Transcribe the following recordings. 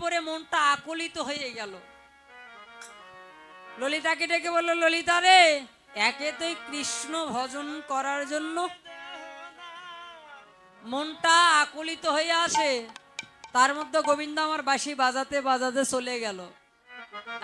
পরে মনটা আকলিত হয়ে গেল। ললিতাকে ডেকে বলল, ললিতা রে, একে তুই কৃষ্ণ ভজন করার জন্য মনটা আকলিত হয়ে আসে। তার মধ্যে গোবিন্দ আমার বাঁশি বাজাতে বাজাতে চলে গেল।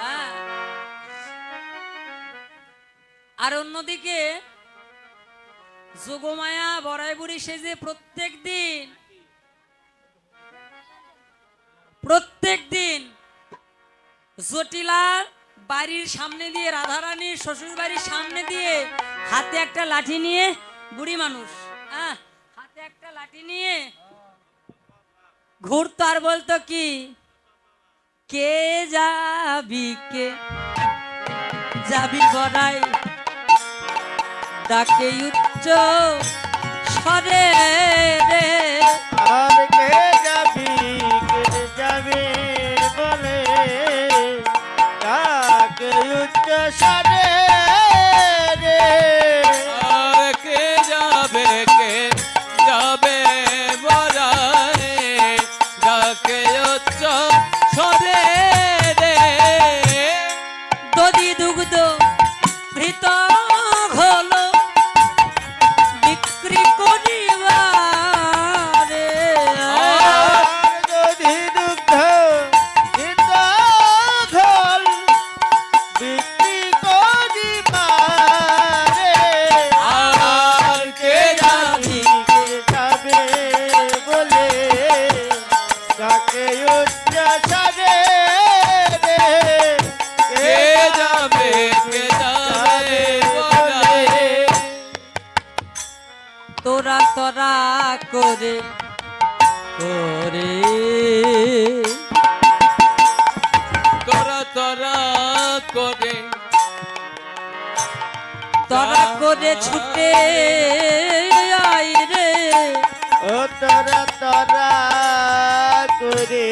হ্যাঁ। আর অন্যদিকে যোগমায়া বড়াই বুড়ি সেজে প্রত্যেক দিন জটিলার বাড়ির সামনে দিয়ে, রাধারানীর শ্বশুর বাড়ির সামনে দিয়ে হাতে একটা লাঠি নিয়ে বুড়ি মানুষ হ্যাঁ? হাতে একটা লাঠি নিয়ে ঘুরতো আর বলতো কি, কে যাবি কে যাবি বড়াই ডাকে উচ্চ স্বরে রে সরে করে ছুটে আই রে। ও তরা তরা করে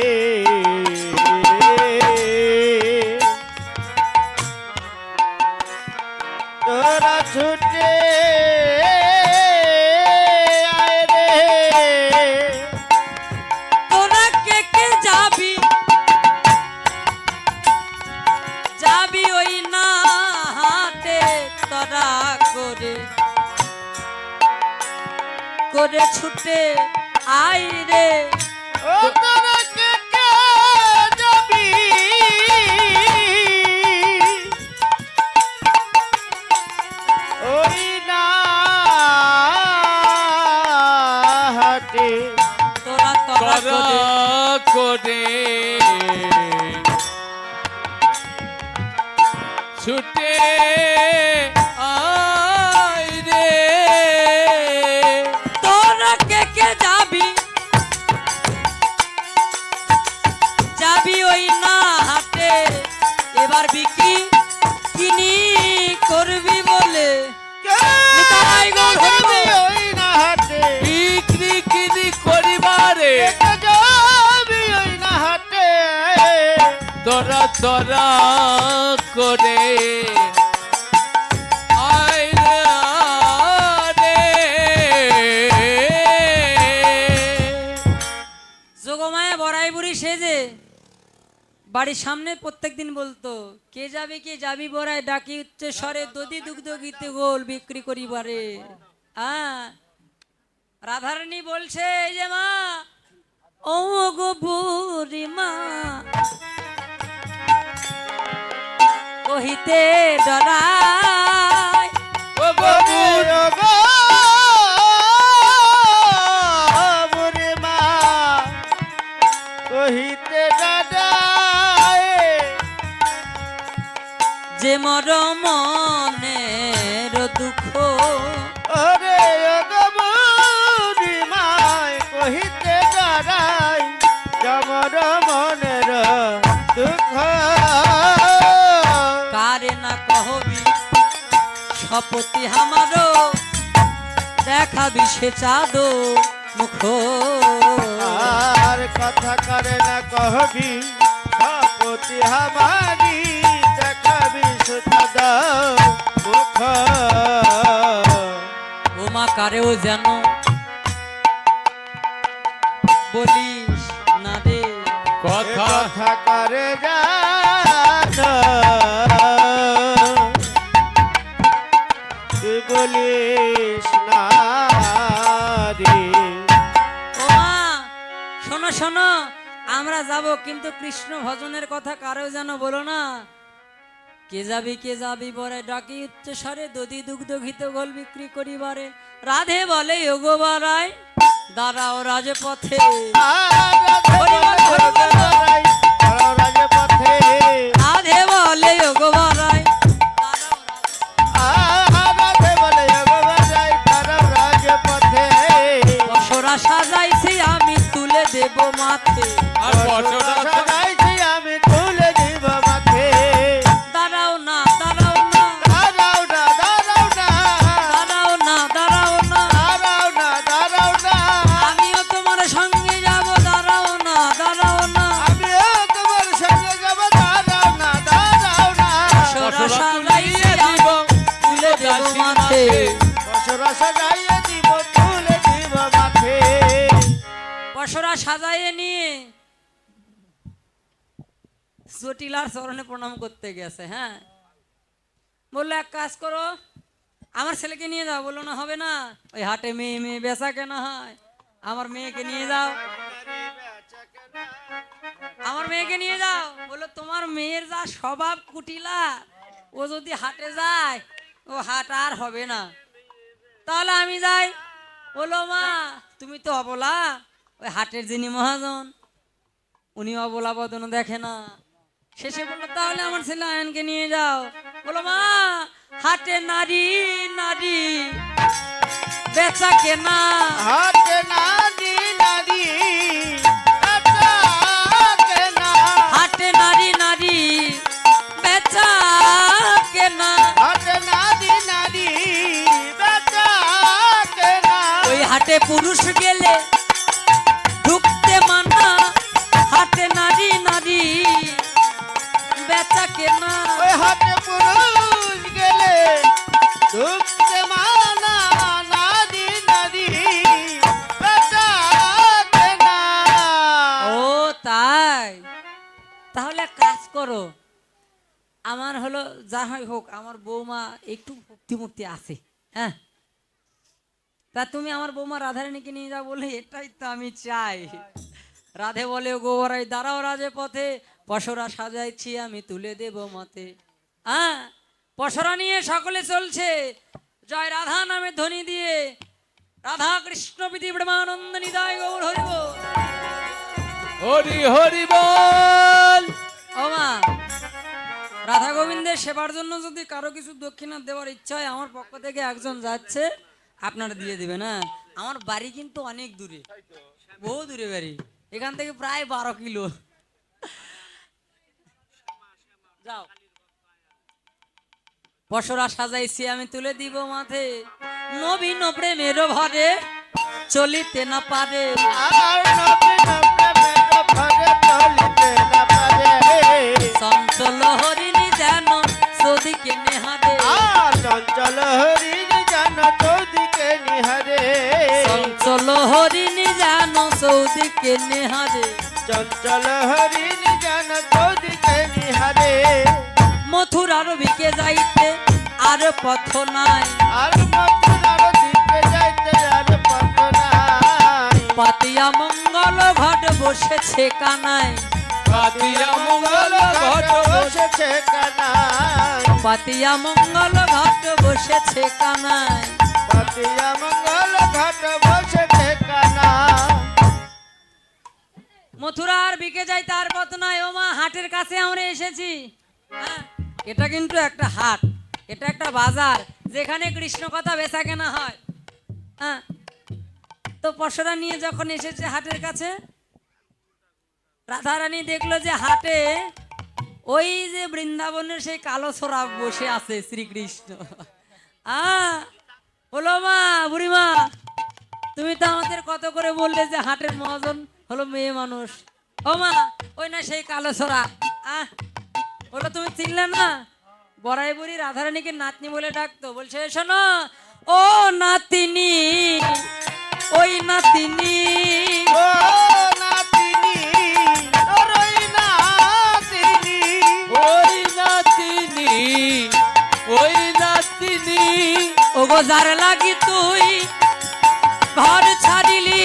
তোরা ছুটে করে ছুটে আই রে। তোরা করে। যোগমায়া বড়াই বুড়ি সেজে বাড়ির সামনে প্রত্যেকদিন বলতো, কে যাবে, কে যাবি বড়াই? ডাকি উচ্চ স্বরে, দধি দুগ্ধ গীতে গোল বিক্রি করিবারে হ্যাঁ রাধারানী বলছে, এই যে মা ও গো বুড়ি মা কহিতে ডরাই ও গো যে মর মনের দুঃখ শপতি আমারও। দেখাবি সে চাঁদ মুখ। আর কথা করে না কহবি সপতি হামারি দেখাবি সুতদ মুখ। উমা কারেও যেন শোনো, আমরা যাব, কিন্তু কৃষ্ণ ভজনের কথা কারও যেন বলো না। কে যাবি কে যাবি বরে ডাকি, উচ্চ স্বরে দধি দুগ্ধ ঘিত গোল বিক্রি করিবারে। রাধে বলে, ওগো বারাই দাঁড়াও রাজপথে। দেব মাথে আর বছরটা জটিলার চরণে প্রণাম করতে গেছে হ্যাঁ? বলল, এক কাজ করো, আমার ছেলেকে নিয়ে যাও। বলল, না, হবে না। ওই হাটে মেয়ে মেয়ে বেচা কেনা হয়। আমার মেয়েকে নিয়ে যাও। আমার মেয়েকে নিয়ে যাও। বলল, তোমার মেয়ের যা স্বভাব কুটিলা, ও যদি হাটে যায়, ও হাট আর হবে না। তাহলে আমি যাই। বলো মা, তুমি তো অবলা। ওই হাটের যিনি মহাজন, উনি অবলা বদন দেখে না। শেষে বলল তাহলে আমার ছেলে আয়নকে নিয়ে যাও। বলো মা হাটে নারী নারী বেচা কেনা। হাতে নারী নারী হাটে নারী নারী বেচা কেনা। হাতে নারী নারী বেচাকে না ওই হাটে পুরুষ গেলে ঢুকতে মানা। হাটে নারী নারী বেচা কেনা। ওই হাতে পুরুষ গেলে মানা ও তাই? তাহলে কাজ করো আমার হলো যা হয় হোক আমার বৌমা একটু ভক্তিমূর্তি আছে হ্যাঁ? তা তুমি আমার বৌমা রাধারানীকে নিয়ে যাও বলে এটাই তো আমি চাই। রাধে বলে গোবরাই দাঁড়াও রাজে পথে পশরা সাজাইছি আমি তুলে দেব মতে। হ্যাঁ পশরা নিয়ে সকলে চলছে। জয় রাধা নামে ধ্বনি দিয়ে। রাধা কৃষ্ণ বিধি ব্রহ্মানন্দ নিদায় গৌর হরিব হরি হরি বল। ও মা রাধা গোবিন্দের সেবার জন্য যদি কারও কিছু দক্ষিণা দেওয়ার ইচ্ছা হয় আমার পক্ষ থেকে একজন যাচ্ছে আপনারা দিয়ে দিবেন হ্যাঁ। আমার বাড়ি কিন্তু অনেক দূরে বহু দূরে বাড়ি। এখান থেকে প্রায় বারো কিলো। যাও। পশরা সাজাইছি আমি তুলে দিব মাথে নবীন প্রেমের ভরে চলিতে না পারে। চঞ্চল হরিণী যেন সদিকে নেহারে। চঞ্চল হরিণ জান চৌদিকে নিহারে। চঞ্চল হরিণী যেন সৌদিকে নেহারে। চঞ্চল হরিণ জান চৌদিকে নিহারে। মথুরার বিকে যাইতে আর পথ নাই। আর মথুরার দিকে যাইতে আর পথ নাই। পাতিয়া মঙ্গল ঘট বসেছে কানায়। পাতিয়া মঙ্গল ঘট বসেছে কানাই পাতিয়া মঙ্গল ঘট বসেছে কানায়। পাতিয়া মথুরার বিকে যাই তার পথ নাই ও মা হাটের কাছে আমরা এসেছি। হ্যাঁ, এটা কিন্তু একটা হাট এটা একটা বাজার যেখানে কৃষ্ণ কথা বেচা কেনা হয়। হ্যাঁ তো পশরা নিয়ে যখন এসেছে হাটের কাছে রাধারানী দেখল যে হাটে ওই যে বৃন্দাবনের সেই কালো ছোড়া বসে আছে শ্রীকৃষ্ণ। আ বলো মা বুড়িমা তুমি তো আমাদের কত করে বললে যে হাটের মহাজন হলো মেয়ে মানুষ। ও মা ওই না সেই কালো ছড়া আহ ওটা তুমি চিনলে না? বড়াই বুড়ি রাধারানীকে নাতনি বলে ডাকতো। বলছে শোনো ও নাতিনি ওই নাতিনি। ও নাতিনি ওই নাতিনি। ওই নাতিনি ওই লাগি তুই ঘর ছাড়িলি।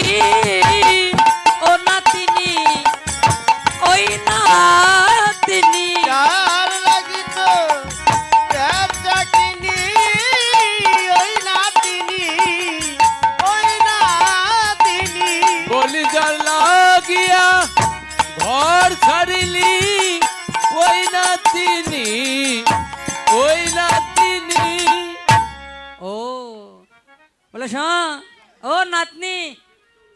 বলে ও নাতনি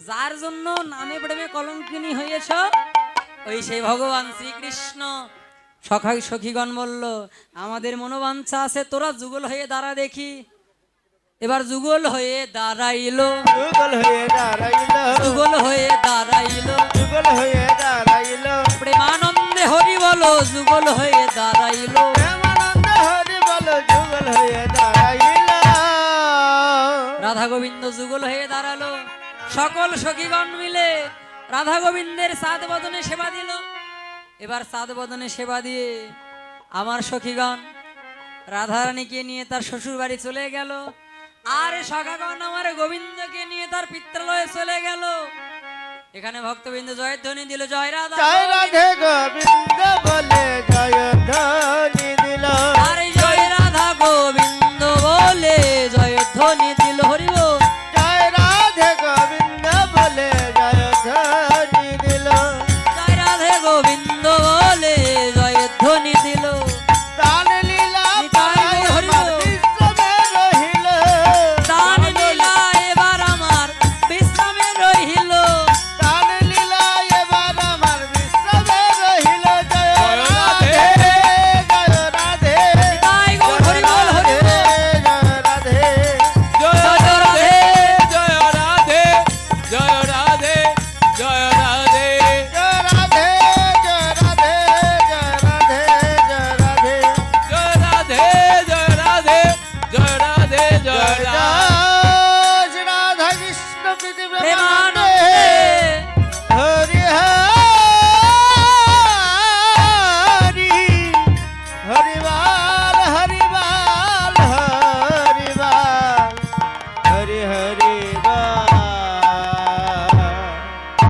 যার জন্য নামে প্রেমে কলঙ্কিনী হয়েছ? ওই সেই ভগবান শ্রীকৃষ্ণ সখাই সখীগণ বলল আমাদের মনোবাঞ্ছা আছে তোরা যুগল হয়ে দাঁড়া দেখি। এবার যুগল হয়ে দাঁড়াইলো। যুগল হয়ে দাঁড়াইল। যুগল হয়ে দাঁড়াইলো। যুগল হয়ে দাঁড়াইল। প্রেমানন্দে হরি বলো যুগল হয়ে দাঁড়াইলো। প্রেমানন্দ হরি বল যুগল হয়ে রাধা গোবিন্দ যুগল হয়ে দাঁড়াল। সকল সখীগণ মিলে রাধা গোবিন্দের সাত বদনে সেবা দিল। এবার সাত বদনে সেবা দিয়ে আমার সখীগণ রাধারানীকে নিয়ে তার শ্বশুর বাড়ি চলে গেল। আর সখাগণ আমার গোবিন্দকে নিয়ে তার পিত্রালয়ে চলে গেল। এখানে ভক্তবৃন্দ জয়ধ্বনি দিল জয় রাধা জয় রাধে গোবিন্দ